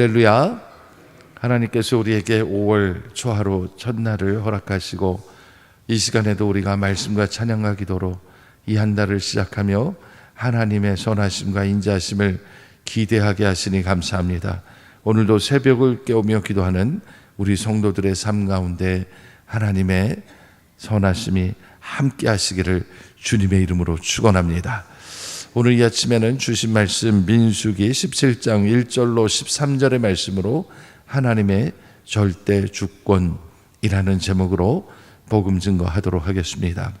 할렐루야. 하나님께서 우리에게 5월 초하루 첫날을 허락하시고 이 시간에도 우리가 말씀과 찬양과 기도로 이 한 달을 시작하며 하나님의 선하심과 인자하심을 기대하게 하시니 감사합니다. 오늘도 새벽을 깨우며 기도하는 우리 성도들의 삶 가운데 하나님의 선하심이 함께 하시기를 주님의 이름으로 축원합니다. 오늘 이 아침에는 주신 말씀 민수기 17장 1절로 13절의 말씀으로 하나님의 절대 주권이라는 제목으로 복음 증거하도록 하겠습니다.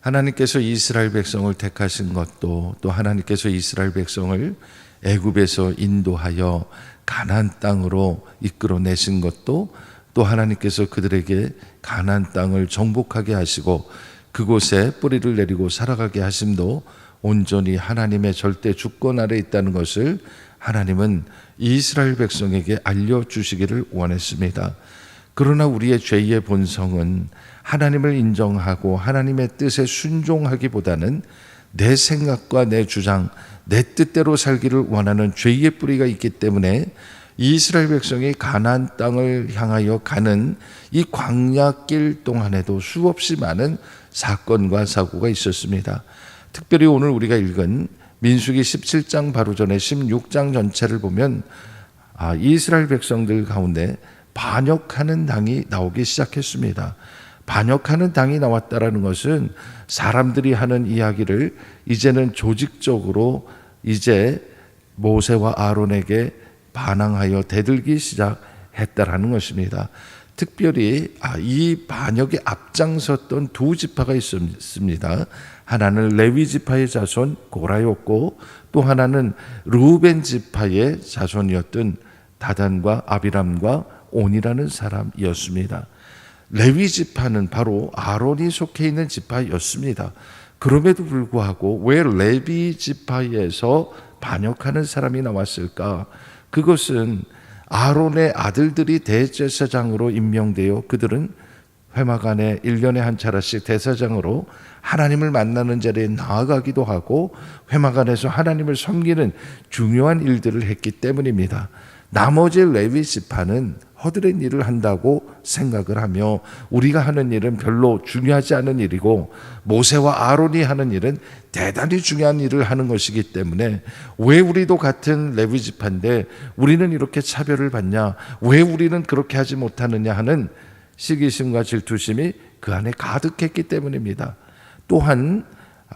하나님께서 이스라엘 백성을 택하신 것도 또 하나님께서 이스라엘 백성을 애굽에서 인도하여 가나안 땅으로 이끌어 내신 것도 또 하나님께서 그들에게 가나안 땅을 정복하게 하시고 그곳에 뿌리를 내리고 살아가게 하심도 온전히 하나님의 절대 주권 아래 있다는 것을 하나님은 이스라엘 백성에게 알려주시기를 원했습니다. 그러나 우리의 죄의 본성은 하나님을 인정하고 하나님의 뜻에 순종하기보다는 내 생각과 내 주장, 내 뜻대로 살기를 원하는 죄의 뿌리가 있기 때문에 이스라엘 백성이 가나안 땅을 향하여 가는 이 광야길 동안에도 수없이 많은 사건과 사고가 있었습니다. 특별히 오늘 우리가 읽은 민수기 17장 바로 전에 16장 전체를 보면 아, 이스라엘 백성들 가운데 반역하는 당이 나오기 시작했습니다. 반역하는 당이 나왔다라는 것은 사람들이 하는 이야기를 이제는 조직적으로 이제 모세와 아론에게 반항하여 대들기 시작했다라는 것입니다. 특별히 아, 이 반역에 앞장섰던 두 지파가 있습니다. 하나는 레위 지파의 자손 고라였고 또 하나는 루벤 지파의 자손이었던 다단과 아비람과 온이라는 사람이었습니다. 레위 지파는 바로 아론이 속해 있는 지파였습니다. 그럼에도 불구하고 왜 레위 지파에서 반역하는 사람이 나왔을까? 그것은 아론의 아들들이 대제사장으로 임명되어 그들은 회막안에 1년에 한 차례씩 대사장으로 하나님을 만나는 자리에 나아가기도 하고 회막안에서 하나님을 섬기는 중요한 일들을 했기 때문입니다. 나머지 레위 지파는 허드렛 일을 한다고 생각을 하며 우리가 하는 일은 별로 중요하지 않은 일이고 모세와 아론이 하는 일은 대단히 중요한 일을 하는 것이기 때문에 왜 우리도 같은 레위 지파인데 우리는 이렇게 차별을 받냐? 왜 우리는 그렇게 하지 못하느냐 하는 시기심과 질투심이 그 안에 가득했기 때문입니다. 또한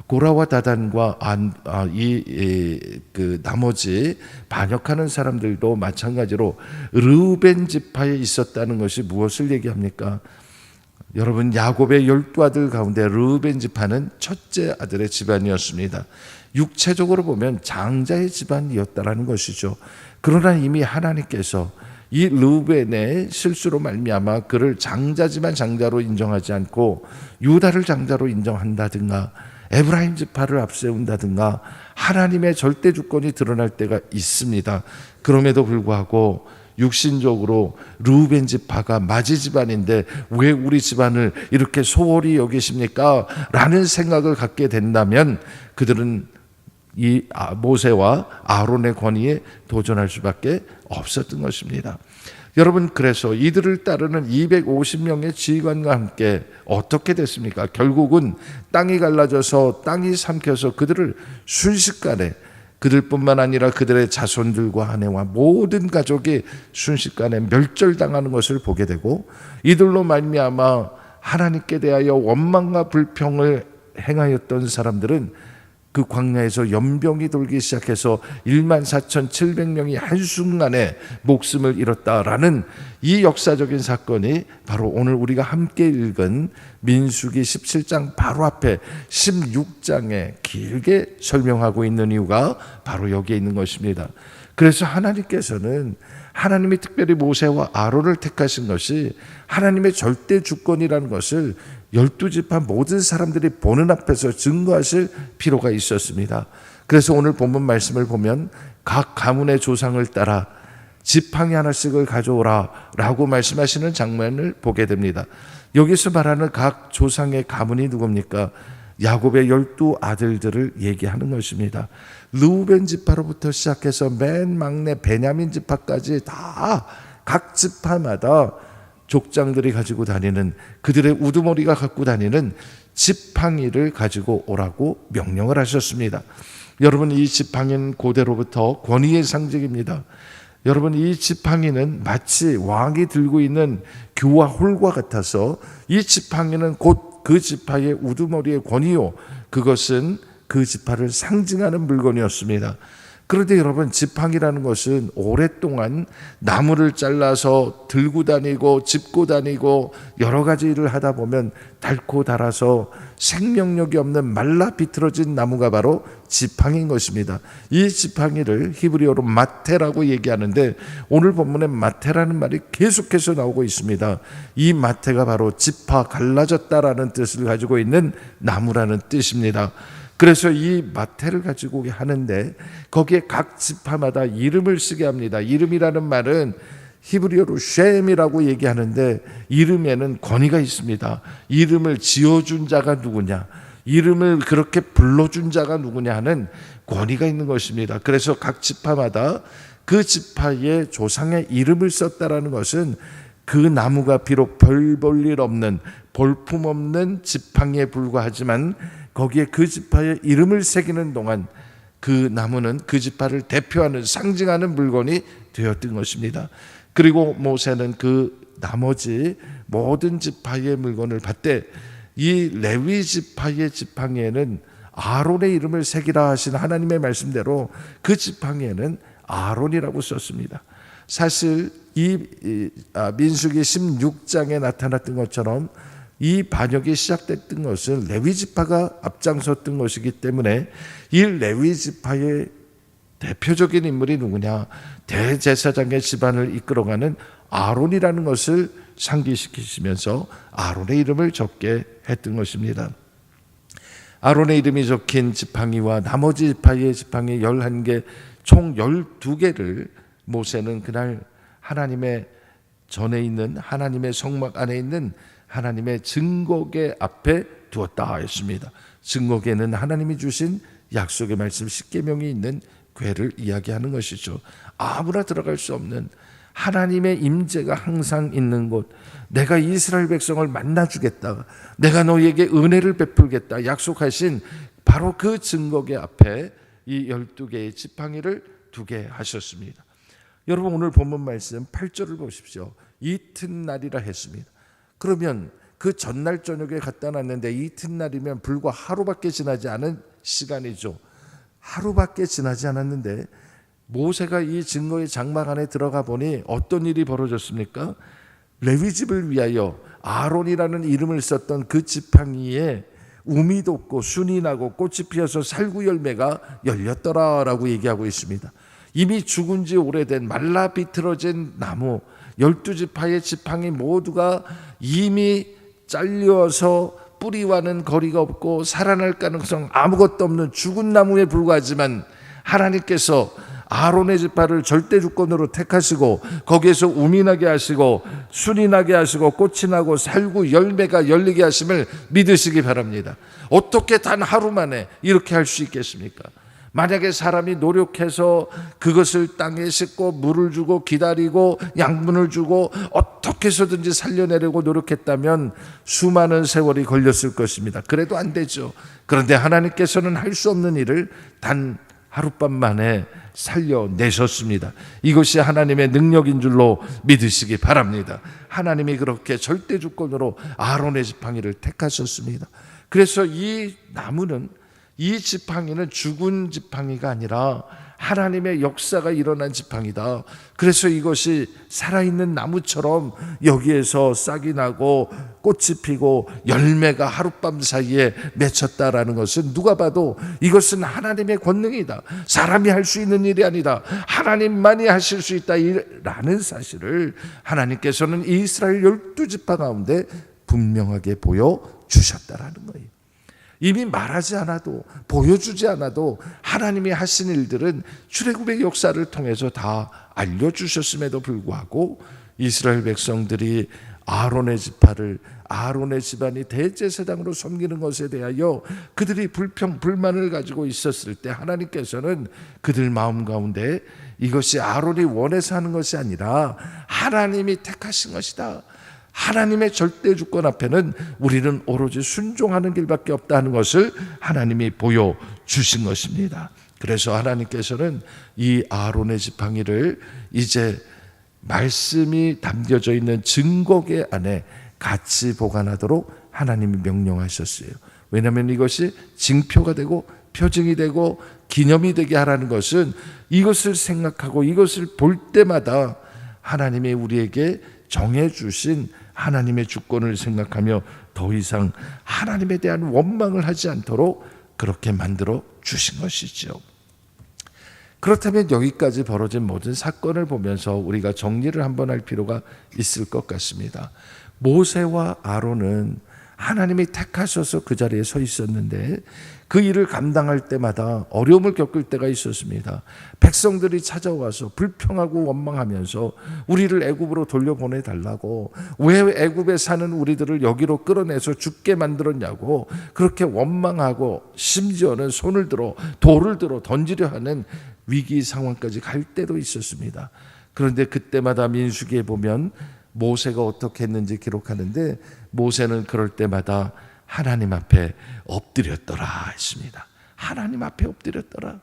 고라와 다단과 안, 아, 이, 이, 그 나머지 반역하는 사람들도 마찬가지로 르벤 지파에 있었다는 것이 무엇을 얘기합니까? 여러분 야곱의 열두 아들 가운데 르벤 지파는 첫째 아들의 집안이었습니다. 육체적으로 보면 장자의 집안이었다라는 것이죠. 그러나 이미 하나님께서 이 르벤의 실수로 말미암아 그를 장자지만 장자로 인정하지 않고 유다를 장자로 인정한다든가 에브라임 지파를 앞세운다든가 하나님의 절대 주권이 드러날 때가 있습니다. 그럼에도 불구하고 육신적으로 루벤 지파가 마지 집안인데 왜 우리 집안을 이렇게 소홀히 여기십니까? 라는 생각을 갖게 된다면 그들은 이 아, 모세와 아론의 권위에 도전할 수밖에 없었던 것입니다. 여러분 그래서 이들을 따르는 250명의 지휘관과 함께 어떻게 됐습니까? 결국은 땅이 갈라져서 땅이 삼켜서 그들을 순식간에 그들뿐만 아니라 그들의 자손들과 아내와 모든 가족이 순식간에 멸절당하는 것을 보게 되고 이들로 말미암아 하나님께 대하여 원망과 불평을 행하였던 사람들은 그 광야에서 연병이 돌기 시작해서 1만 4,700명이 한순간에 목숨을 잃었다라는 이 역사적인 사건이 바로 오늘 우리가 함께 읽은 민수기 17장 바로 앞에 16장에 길게 설명하고 있는 이유가 바로 여기에 있는 것입니다. 그래서 하나님께서는 하나님이 특별히 모세와 아론을 택하신 것이 하나님의 절대 주권이라는 것을 열두 지파 모든 사람들이 보는 앞에서 증거하실 필요가 있었습니다. 그래서 오늘 본문 말씀을 보면 각 가문의 조상을 따라 지팡이 하나씩을 가져오라 라고 말씀하시는 장면을 보게 됩니다. 여기서 말하는 각 조상의 가문이 누굽니까? 야곱의 열두 아들들을 얘기하는 것입니다. 르우벤 지파로부터 시작해서 맨 막내 베냐민 지파까지 다 각 지파마다 족장들이 가지고 다니는 그들의 우두머리가 갖고 다니는 지팡이를 가지고 오라고 명령을 하셨습니다. 여러분 이 지팡이는 고대로부터 권위의 상징입니다. 여러분 이 지팡이는 마치 왕이 들고 있는 규와 홀과 같아서 이 지팡이는 곧 그 지파의 우두머리의 권위요 그것은 그 지파를 상징하는 물건이었습니다. 그런데 여러분 지팡이라는 것은 오랫동안 나무를 잘라서 들고 다니고 짚고 다니고 여러 가지 일을 하다 보면 닳고 닳아서 생명력이 없는 말라 비틀어진 나무가 바로 지팡이인 것입니다. 이 지팡이를 히브리어로 마테라고 얘기하는데 오늘 본문에 마테라는 말이 계속해서 나오고 있습니다. 이 마테가 바로 지파 갈라졌다라는 뜻을 가지고 있는 나무라는 뜻입니다. 그래서 이 마태를 가지고 하는데 거기에 각 지파마다 이름을 쓰게 합니다. 이름이라는 말은 히브리어로 쉔이라고 얘기하는데 이름에는 권위가 있습니다. 이름을 지어준 자가 누구냐? 이름을 그렇게 불러준 자가 누구냐 하는 권위가 있는 것입니다. 그래서 각 지파마다 그 지파의 조상의 이름을 썼다라는 것은 그 나무가 비록 별 볼 일 없는 볼품 없는 지팡이에 불과하지만 거기에 그 지파의 이름을 새기는 동안 그 나무는 그 지파를 대표하는 상징하는 물건이 되었던 것입니다. 그리고 모세는 그 나머지 모든 지파의 물건을 받되 이 레위 지파의 지팡이에는 아론의 이름을 새기라 하신 하나님의 말씀대로 그 지팡이에는 아론이라고 썼습니다. 사실 이 아, 민수기 16장에 나타났던 것처럼 이 반역이 시작됐던 것은 레위 지파가 앞장섰던 것이기 때문에 이 레위 지파의 대표적인 인물이 누구냐? 대제사장의 집안을 이끌어가는 아론이라는 것을 상기시키시면서 아론의 이름을 적게 했던 것입니다. 아론의 이름이 적힌 지팡이와 나머지 지파의 지팡이 11개 총 12개를 모세는 그날 하나님의 전에 있는 하나님의 성막 안에 있는 하나님의 증거계 앞에 두었다 했습니다. 증거계는 하나님이 주신 약속의 말씀 십계명이 있는 궤를 이야기하는 것이죠. 아무나 들어갈 수 없는 하나님의 임재가 항상 있는 곳. 내가 이스라엘 백성을 만나 주겠다. 내가 너희에게 은혜를 베풀겠다. 약속하신 바로 그 증거계 앞에 이 12개의 지팡이를 두게 하셨습니다. 여러분 오늘 본문 말씀 8절을 보십시오. 이튿날이라 했습니다. 그러면 그 전날 저녁에 갖다 놨는데 이튿날이면 불과 하루밖에 지나지 않은 시간이죠. 하루밖에 지나지 않았는데 모세가 이 증거의 장막 안에 들어가 보니 어떤 일이 벌어졌습니까? 레위 집을 위하여 아론이라는 이름을 썼던 그 지팡이에 우미 돋고 순이 나고 꽃이 피어서 살구 열매가 열렸더라라고 얘기하고 있습니다. 이미 죽은 지 오래된 말라 비틀어진 나무 열두 지파의 지팡이 모두가 이미 잘려서 뿌리와는 거리가 없고 살아날 가능성 아무것도 없는 죽은 나무에 불과하지만 하나님께서 아론의 지파를 절대 주권으로 택하시고 거기에서 우미 나게 하시고 순이 나게 하시고 꽃이 나고 살구 열매가 열리게 하심을 믿으시기 바랍니다. 어떻게 단 하루 만에 이렇게 할 수 있겠습니까? 만약에 사람이 노력해서 그것을 땅에 싣고 물을 주고 기다리고 양분을 주고 어떻게 해서든지 살려내려고 노력했다면 수많은 세월이 걸렸을 것입니다. 그래도 안 되죠. 그런데 하나님께서는 할 수 없는 일을 단 하룻밤 만에 살려내셨습니다. 이것이 하나님의 능력인 줄로 믿으시기 바랍니다. 하나님이 그렇게 절대 주권으로 아론의 지팡이를 택하셨습니다. 그래서 이 나무는 이 지팡이는 죽은 지팡이가 아니라 하나님의 역사가 일어난 지팡이다. 그래서 이것이 살아있는 나무처럼 여기에서 싹이 나고 꽃이 피고 열매가 하룻밤 사이에 맺혔다라는 것은 누가 봐도 이것은 하나님의 권능이다. 사람이 할 수 있는 일이 아니다. 하나님만이 하실 수 있다라는 사실을 하나님께서는 이스라엘 열두 지파 가운데 분명하게 보여 주셨다라는 거예요. 이미 말하지 않아도 보여주지 않아도 하나님이 하신 일들은 출애굽의 역사를 통해서 다 알려 주셨음에도 불구하고 이스라엘 백성들이 아론의 지파를 아론의 집안이 대제사장으로 섬기는 것에 대하여 그들이 불평 불만을 가지고 있었을 때 하나님께서는 그들 마음 가운데 이것이 아론이 원해서 하는 것이 아니라 하나님이 택하신 것이다. 하나님의 절대 주권 앞에는 우리는 오로지 순종하는 길밖에 없다는 것을 하나님이 보여 주신 것입니다. 그래서 하나님께서는 이 아론의 지팡이를 이제 말씀이 담겨져 있는 증거계 안에 같이 보관하도록 하나님이 명령하셨어요. 왜냐하면 이것이 징표가 되고 표징이 되고 기념이 되게 하라는 것은 이것을 생각하고 이것을 볼 때마다 하나님이 우리에게 정해 주신 하나님의 주권을 생각하며 더 이상 하나님에 대한 원망을 하지 않도록 그렇게 만들어 주신 것이죠. 그렇다면 여기까지 벌어진 모든 사건을 보면서 우리가 정리를 한번 할 필요가 있을 것 같습니다. 모세와 아론은 하나님이 택하셔서 그 자리에 서 있었는데 그 일을 감당할 때마다 어려움을 겪을 때가 있었습니다. 백성들이 찾아와서 불평하고 원망하면서 우리를 애굽으로 돌려보내 달라고 왜 애굽에 사는 우리들을 여기로 끌어내서 죽게 만들었냐고 그렇게 원망하고 심지어는 손을 들어 돌을 들어 던지려 하는 위기 상황까지 갈 때도 있었습니다. 그런데 그때마다 민수기에 보면 모세가 어떻게 했는지 기록하는데 모세는 그럴 때마다 하나님 앞에 엎드렸더라 했습니다. 하나님 앞에 엎드렸더라.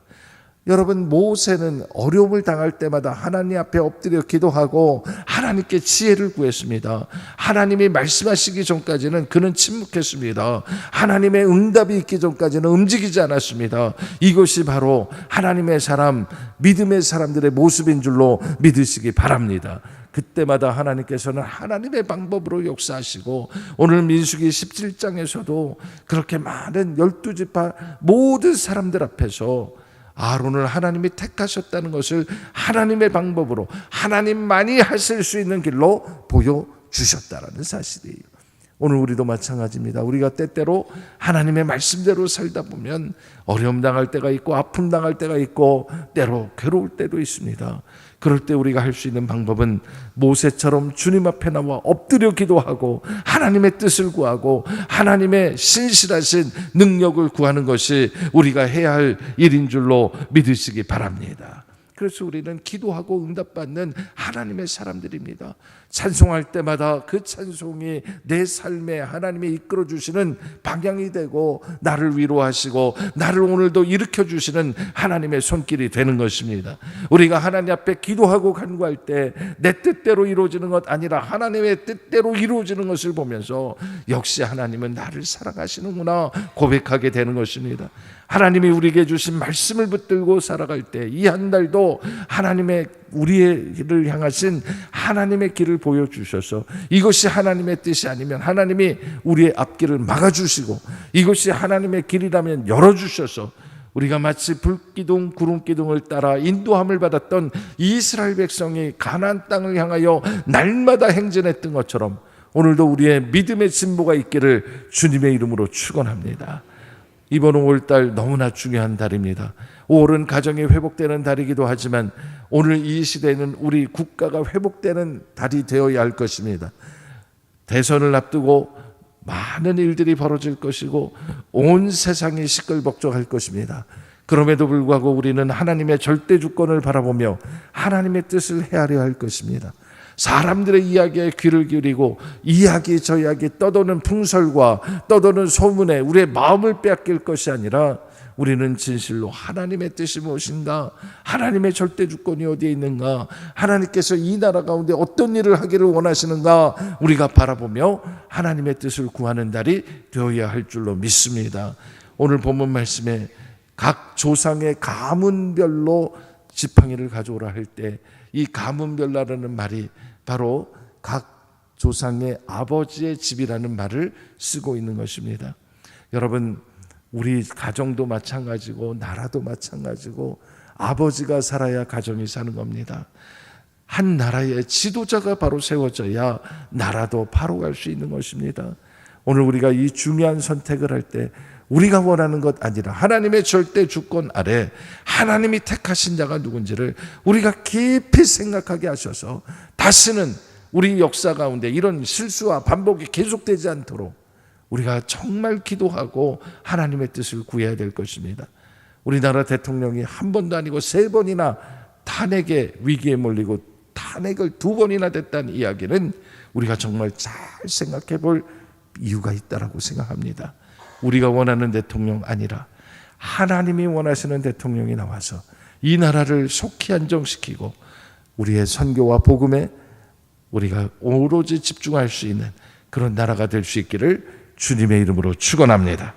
여러분 모세는 어려움을 당할 때마다 하나님 앞에 엎드려 기도하고 하나님께 지혜를 구했습니다. 하나님이 말씀하시기 전까지는 그는 침묵했습니다. 하나님의 응답이 있기 전까지는 움직이지 않았습니다. 이것이 바로 하나님의 사람, 믿음의 사람들의 모습인 줄로 믿으시기 바랍니다. 그때마다 하나님께서는 하나님의 방법으로 역사하시고 오늘 민수기 17장에서도 그렇게 많은 열두 지파 모든 사람들 앞에서 아론을 하나님이 택하셨다는 것을 하나님의 방법으로 하나님만이 하실 수 있는 길로 보여 주셨다라는 사실이에요. 오늘 우리도 마찬가지입니다. 우리가 때때로 하나님의 말씀대로 살다 보면 어려움 당할 때가 있고 아픔 당할 때가 있고 때로 괴로울 때도 있습니다. 그럴 때 우리가 할 수 있는 방법은 모세처럼 주님 앞에 나와 엎드려 기도하고 하나님의 뜻을 구하고 하나님의 신실하신 능력을 구하는 것이 우리가 해야 할 일인 줄로 믿으시기 바랍니다. 그래서 우리는 기도하고 응답받는 하나님의 사람들입니다. 찬송할 때마다 그 찬송이 내 삶에 하나님이 이끌어 주시는 방향이 되고 나를 위로하시고 나를 오늘도 일으켜 주시는 하나님의 손길이 되는 것입니다. 우리가 하나님 앞에 기도하고 간구할 때 내 뜻대로 이루어지는 것 아니라 하나님의 뜻대로 이루어지는 것을 보면서 역시 하나님은 나를 사랑하시는구나 고백하게 되는 것입니다. 하나님이 우리에게 주신 말씀을 붙들고 살아갈 때 이 한 달도 하나님의 우리를 향하신 하나님의 길을 보여주셔서 이것이 하나님의 뜻이 아니면 하나님이 우리의 앞길을 막아주시고 이것이 하나님의 길이라면 열어주셔서 우리가 마치 불기둥 구름기둥을 따라 인도함을 받았던 이스라엘 백성이 가나안 땅을 향하여 날마다 행진했던 것처럼 오늘도 우리의 믿음의 진보가 있기를 주님의 이름으로 축원합니다. 이번 5월달 너무나 중요한 달입니다. 5월은 가정이 회복되는 달이기도 하지만 오늘 이 시대는 우리 국가가 회복되는 달이 되어야 할 것입니다. 대선을 앞두고 많은 일들이 벌어질 것이고 온 세상이 시끌벅적할 것입니다. 그럼에도 불구하고 우리는 하나님의 절대 주권을 바라보며 하나님의 뜻을 헤아려 할 것입니다. 사람들의 이야기에 귀를 기울이고 이야기 저 이야기 떠도는 풍설과 떠도는 소문에 우리의 마음을 빼앗길 것이 아니라 우리는 진실로 하나님의 뜻이 무엇인가? 하나님의 절대 주권이 어디에 있는가? 하나님께서 이 나라 가운데 어떤 일을 하기를 원하시는가? 우리가 바라보며 하나님의 뜻을 구하는 달이 되어야 할 줄로 믿습니다. 오늘 본문 말씀에 각 조상의 가문별로 지팡이를 가져오라 할 때 이 가문별라라는 말이 바로 각 조상의 아버지의 집이라는 말을 쓰고 있는 것입니다. 여러분 우리 가정도 마찬가지고 나라도 마찬가지고 아버지가 살아야 가정이 사는 겁니다. 한 나라의 지도자가 바로 세워져야 나라도 바로 갈 수 있는 것입니다. 오늘 우리가 이 중요한 선택을 할 때 우리가 원하는 것 아니라 하나님의 절대 주권 아래 하나님이 택하신 자가 누군지를 우리가 깊이 생각하게 하셔서 다시는 우리 역사 가운데 이런 실수와 반복이 계속되지 않도록 우리가 정말 기도하고 하나님의 뜻을 구해야 될 것입니다. 우리나라 대통령이 한 번도 아니고 세 번이나 탄핵의 위기에 몰리고 탄핵을 두 번이나 됐다는 이야기는 우리가 정말 잘 생각해 볼 이유가 있다라고 생각합니다. 우리가 원하는 대통령 아니라 하나님이 원하시는 대통령이 나와서 이 나라를 속히 안정시키고 우리의 선교와 복음에 우리가 오로지 집중할 수 있는 그런 나라가 될 수 있기를 주님의 이름으로 축원합니다.